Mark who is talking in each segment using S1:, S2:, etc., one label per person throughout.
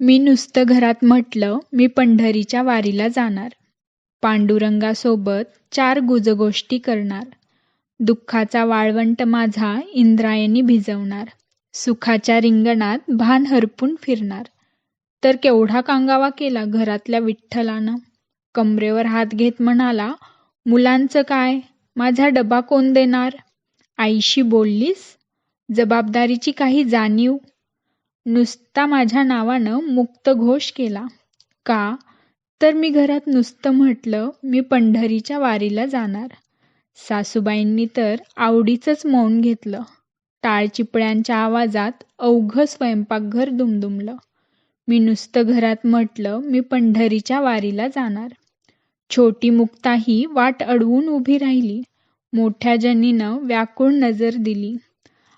S1: मी नुसतं घरात म्हटलं मी पंढरीच्या वारीला जाणार. पांडुरंगासोबत चार गुजगोष्टी करणार. दुःखाचा वाळवंट माझा इंद्रायणी भिजवणार. सुखाच्या रिंगणात भान हरपून फिरणार. तर केवढा कांगावा केला घरातल्या विठ्ठलानं. कमरेवर हात घेत म्हणाला, मुलांचं काय? माझा डबा कोण देणार? आईशी बोललीस? जबाबदारीची काही जाणीव? नुसता माझ्या नावानं मुक्त घोष केला. का? तर मी घरात नुसतं म्हटलं मी पंढरीच्या वारीला जाणार. सासूबाईंनी तर आवडीचंच मौन घेतलं. टाळचिपळ्यांच्या आवाजात अवघं स्वयंपाकघर दुमदुमलं. मी नुसतं घरात म्हटलं मी पंढरीच्या वारीला जाणार. छोटी मुक्ताही वाट अडवून उभी राहिली. मोठ्या जनीनं व्याकुळ नजर दिली.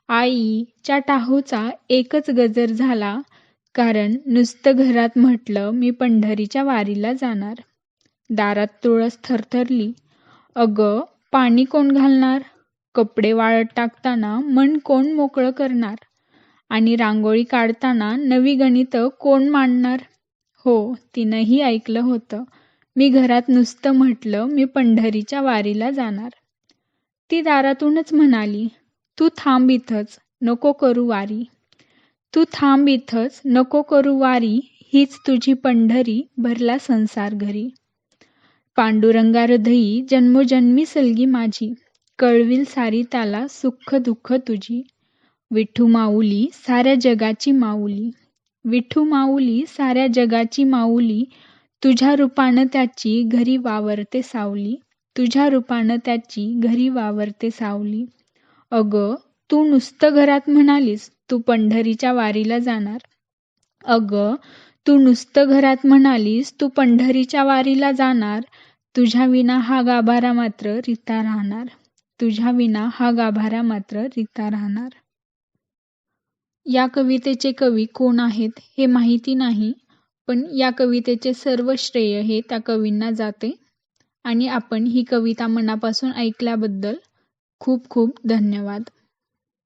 S1: आईच्या टाहूचा एकच गजर झाला कारण नुसतं घरात म्हटलं मी पंढरीच्या वारीला जाणार. दारात तुळस थरथरली. अगं पाणी कोण घालणार? कपडे वाळत टाकताना मन कोण मोकळं करणार? आणि रांगोळी काढताना नवी गणितं कोण मांडणार? हो तिनंही ऐकलं होतं. मी घरात नुसतं म्हटलं मी पंढरीच्या वारीला जाणार. ती दारातूनच म्हणाली, तू थांब इथंच, नको करू वारी. तू थांब इथंच, नको करू वारी, हीच तुझी पंढरी, भरला संसार घरी. पांडुरंगा हृदयी जन्मोजन्मी सलगी माझी, कळविल सारी त्याला सुख दुःख तुझी. विठू माऊली साऱ्या जगाची माऊली. विठू माऊली साऱ्या जगाची माऊली, तुझ्या रूपानं त्याची घरी वावरते सावली. तुझ्या रूपानं त्याची घरी वावरते सावली. अगं तू नुसतं घरात म्हणालीस तू पंढरीच्या वारीला जाणार. अगं तू नुसतं घरात म्हणालीस तू पंढरीच्या वारीला जाणार. तुझ्या विना हा गाभारा मात्र रिता राहणार. तुझ्या विना हा गाभारा मात्र रिता राहणार. या कवितेचे कवी कोण आहेत हे माहिती नाही पण या कवितेचे सर्व श्रेय हे त्या कवींना जाते आणि आपण ही कविता मनापासून ऐकल्याबद्दल खूप खूप धन्यवाद.